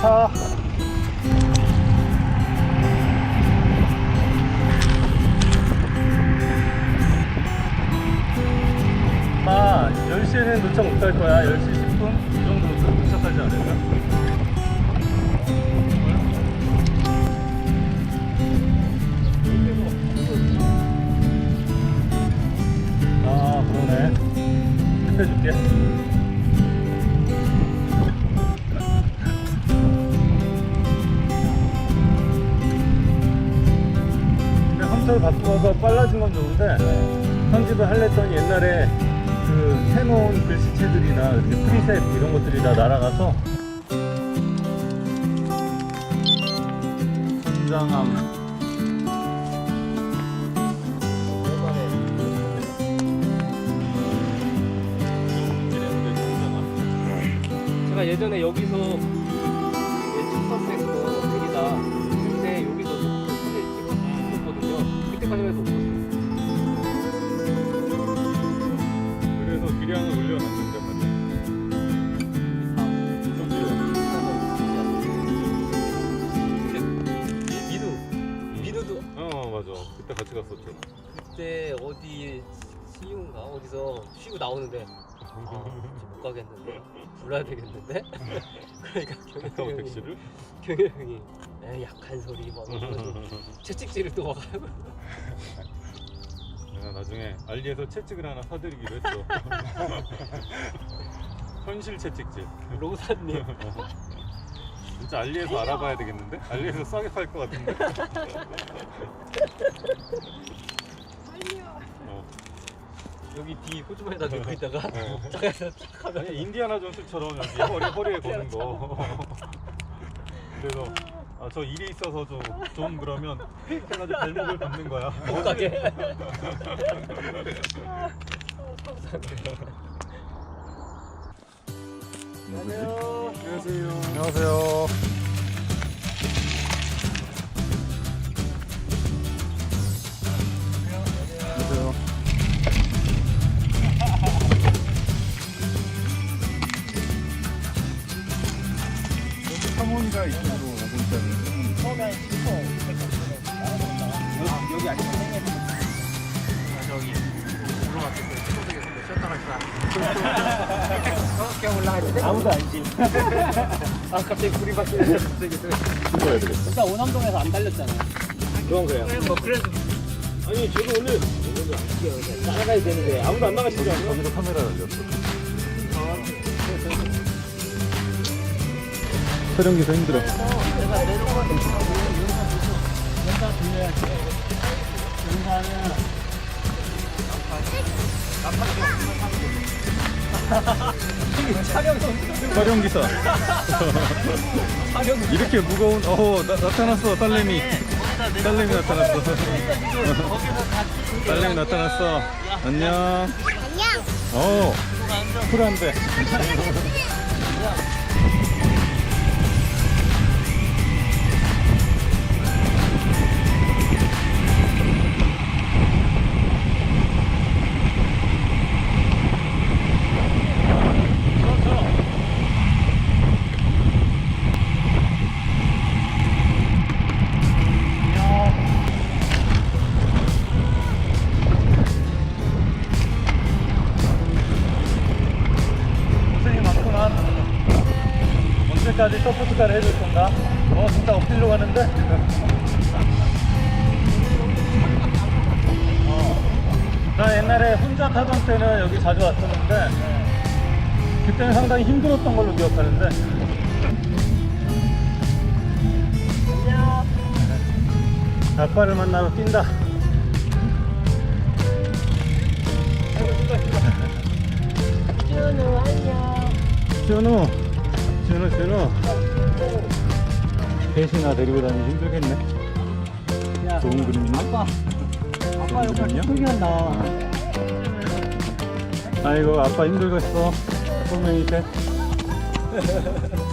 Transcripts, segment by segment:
도착. 아마 10시에는 도착 못 할 거야. 10시 10분? 이 정도 도착하지 않을까? 아, 그러네. 해줄게. 컴퓨터를 바꾸어서 빨라진 건 좋은데 편집을 하려더니 옛날에 그 해놓은 글씨체들이나 프리셋 이런 것들이 다 날아가서 제가 예전에 여기서 나오는데 아, 이제 못 가겠는데? 불러야 되겠는데? 그러니까 타고 형이 택시를? 경현 형이 에 약한 소리 막 이러면서 채찍질을 또 와가지고. 내가 나중에 알리에서 채찍을 하나 사드리기로 했어. 현실 채찍질. 로사님. 진짜 알리에서 알아봐야 되겠는데? 알리에서 싸게 팔 것 같은데? 어. 여기 뒤 호주머니에다 넣고 있다가 어. 나가서 탁 하면 아니 인디아나 존스처럼 여기 허리, 허리에 거는 거. 그래서 아, 저 일이 있어서 좀, 좀 그러면 휙 해가지고 발목을 밟는 거야. 못 가게. 안녕하세요. 안녕하세요 아무도 안 지. 아 갑자기 불이 바뀌는 갑자기 되겠어 일단 오남동에서 안 달렸잖아요. 그건 그래요. 뭐 그래도 아니 저도 오늘 오늘 안 뛰어요. 그냥 따라가야 되는데 아무도 안 나가시지 않아요? 거기로 카메라 열렸어 촬영기사 힘들어 내가 내려가서 연사 들려야지. 연사는 촬영 촬영 기사. 촬영 이렇게 무거운 어 나, 나타났어 딸내미. 딸내미 나타났어. 딸내미 나타났어. 안녕. 안녕. 어 쿨한데 언제까지 서포트카를 해줄 건가? 어 진짜 엎질러 가는데? 어. 나 옛날에 혼자 타던 때는 여기 자주 왔었는데 그때는 상당히 힘들었던 걸로 기억하는데 아빠를 만나러 뛴다 준우 안녕. 준우 준우 준우 셋이나 데리고 다니기 힘들겠네 야, 좋은 그림이네 아빠. 아빠 여기 그림이야? 소리한다. 아이고 아빠 힘들겠어 소명이 셋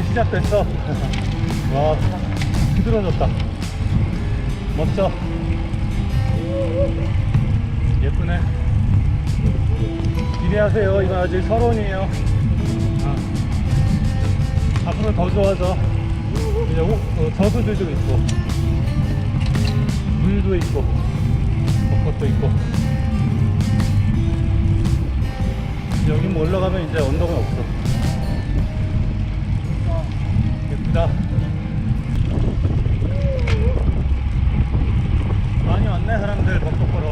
이제 시작됐어. 와, 힘들어졌다. 멋져. 예쁘네. 기대하세요. 이건 아직 서론이에요. 아. 앞으로 더 좋아져. 이제 오, 어, 저수들도 있고, 물도 있고, 벚꽃도 있고. 여기 뭐 올라가면 이제 언덕은 없어. 예쁘다. 많이 왔네, 사람들 보러.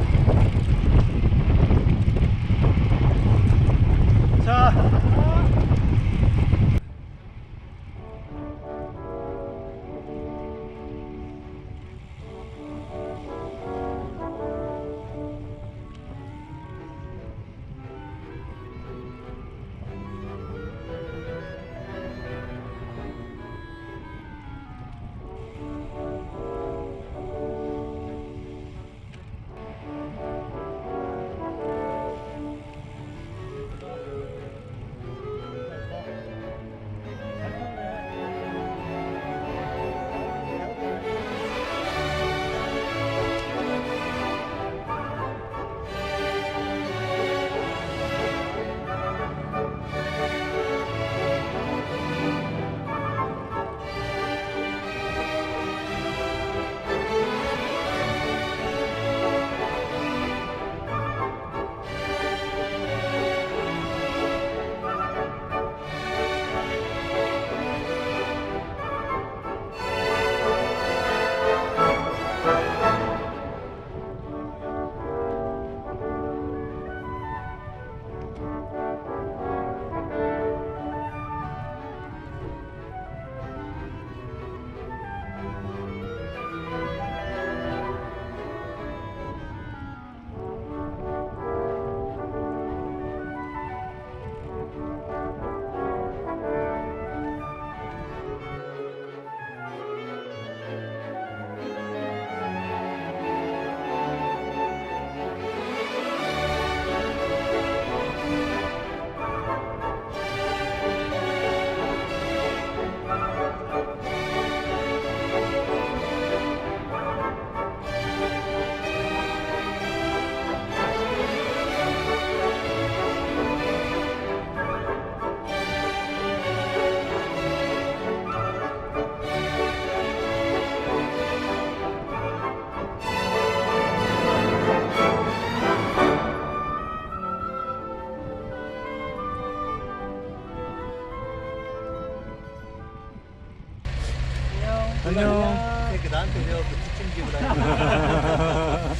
안녕. 이렇게 나한테 배워서 뒷짐지고 다니는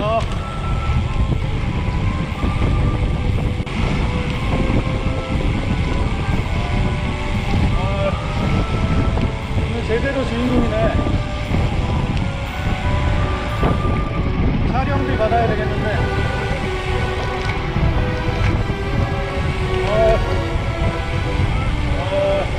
어. 제대로 주인공이네. 촬영비 받아야 되겠는데. 어. 어.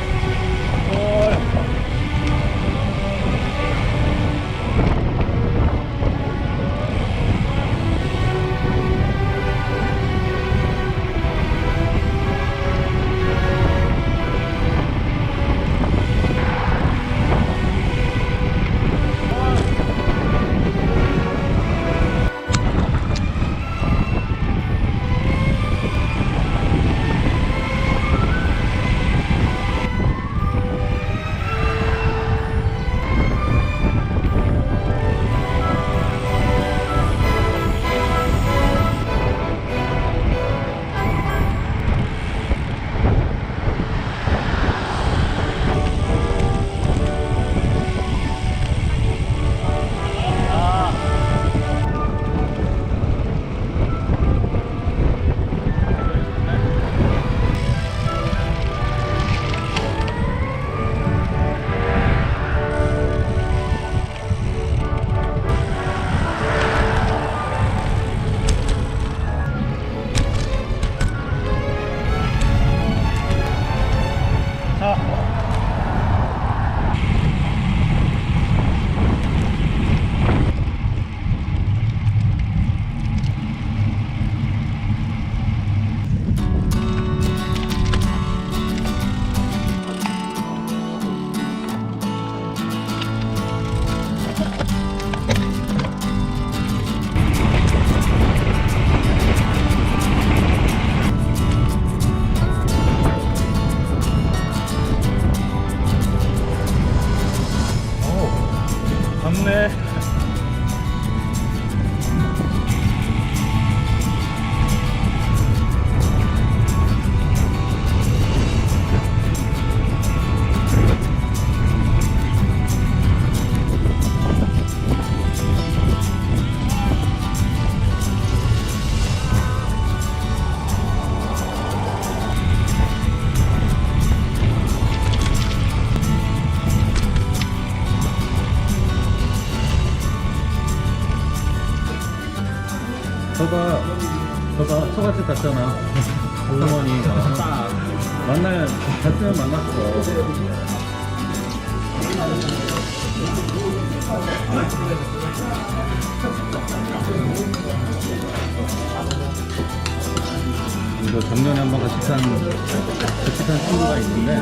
이거 작년에 한번 같이 탄, 같이 탄 친구가 있는데,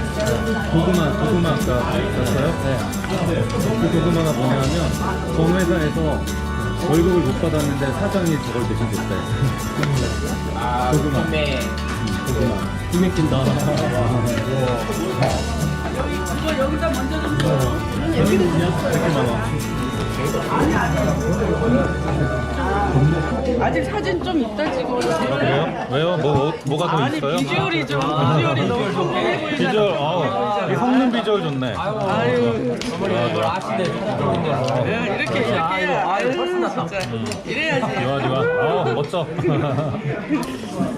고구마, 고구마 아까 봤어요? 네. 그 고구마가 뭐냐면, 전 회사에서 월급을 못 받았는데 사장이 저걸 대신 줬대. 아, 고구마. 구매. 고구마. 구매 낀다. 이거 여기다 먼저 100개만 원. 아직 사진 좀 이따 찍어. 아, 그래요? 왜요? 뭐, 뭐 가 더 아니 있어요? 비주얼이 좀 비주얼이 너무 성공해 보이잖아. 비주얼, 아우, 이 성능 비주얼 좋네. 아유, 아시네. 야, 이렇게 이렇게 아유, 아유. 진짜 이래야지. 좋아, 좋아. 아우, 멋져.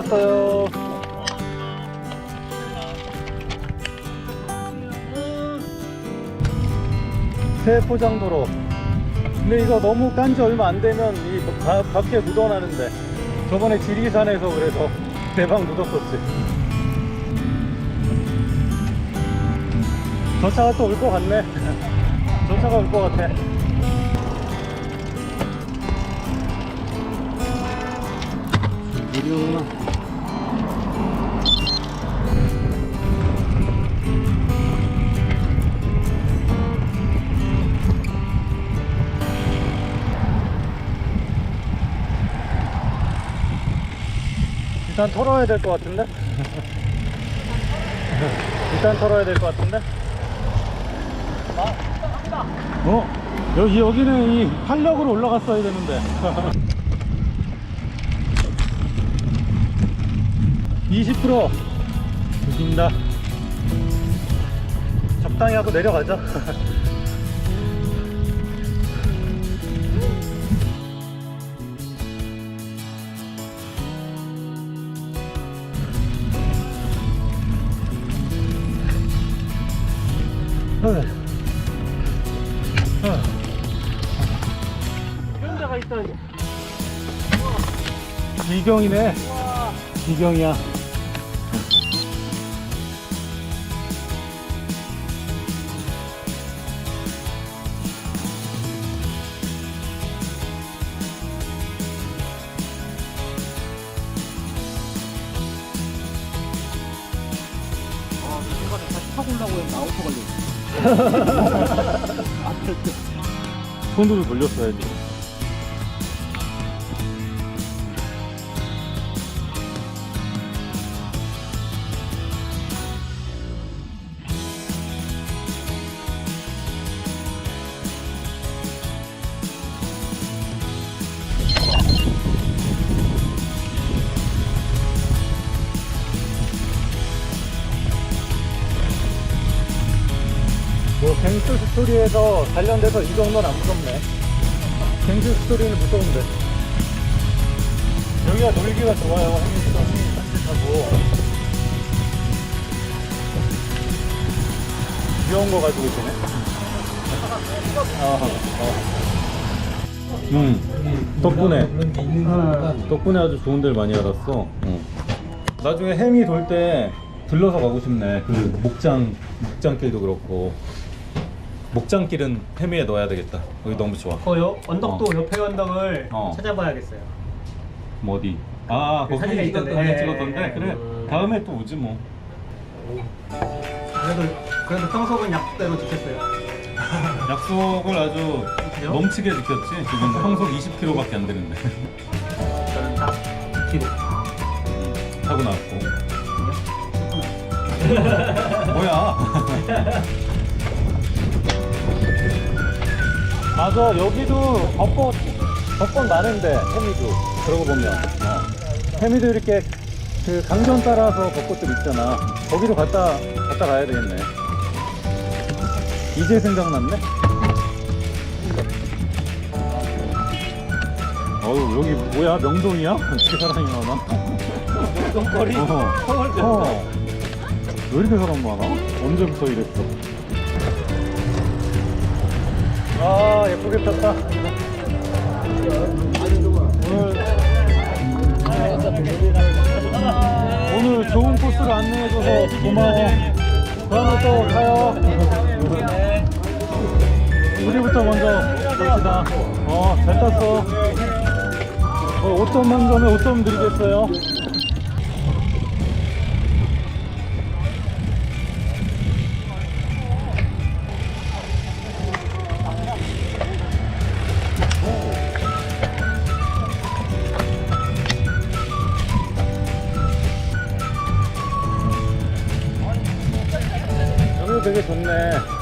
잘 땄어요. 새 포장도로. 근데 이거 너무 깐 지 얼마 안 되면 이 바, 밖에 묻어나는데 저번에 지리산에서 그래서 대박 묻었었지. 저 차가 또 올 것 같네. 저 차가 올 것 같아. 무료구나. 일단 털어야 될 것 같은데? 일단 털어야 될 것 같은데? 어? 여기, 여기는 이 활력으로 올라갔어야 되는데. 20% 조심다. 적당히 하고 내려가자. 이경이네. 이경이야. 손으로 돌렸어야지. 관련돼서 이 정도는 안 무섭네. 갱스 스토리는 무서운데. 여기가 놀기가 좋아요. 한국도 한국 산책하고. 귀여운 거 가지고 있네. 어, 어. 음, 덕분에. 게 있는 거니까 덕분에 아주 좋은 데를 많이 알았어. 나중에 햄이 돌 때 들러서 가고 싶네. 그 목장, 목장길도 그렇고. 목장길은 햄이에 넣어야 되겠다. 여기 너무 좋아. 그 여, 언덕도 어. 옆에 언덕을 어. 찾아봐야겠어요. 뭐 어디? 아, 그 거기 사진에 찍었던데. 있던데. 찍었던데. 예, 그래. 음. 다음에 또 오지 뭐. 그래도 그래도 평소은 약속대로 지켰어요. 약속을 아주 그래요? 넘치게 지켰지. 지금 평소 20km밖에 안 되는데. 저는 딱 지키고. 타고 나왔고. 뭐야? 맞아 여기도 벚꽃 벚꽃 많은데 해미도 그러고 보면 어. 해미도 이렇게 그 강변 따라서 벚꽃들 있잖아 거기로 갔다 갔다 가야 되겠네 이제 생각났네 어우 여기 뭐야 명동이야? 어떻게 사람이 많아? 명동거리 어. 서울대. 어. 왜 이렇게 사람 많아? 언제부터 이랬어? 아 예쁘게 탔다. 오늘 좋은 코스를 안내해줘서 고마워. 다음에 또 가요. 우리부터 먼저 봅시다. 어, 잘 탔어. 어, 5점 만점에 5점 드리겠어요. 되게 좋네. 아.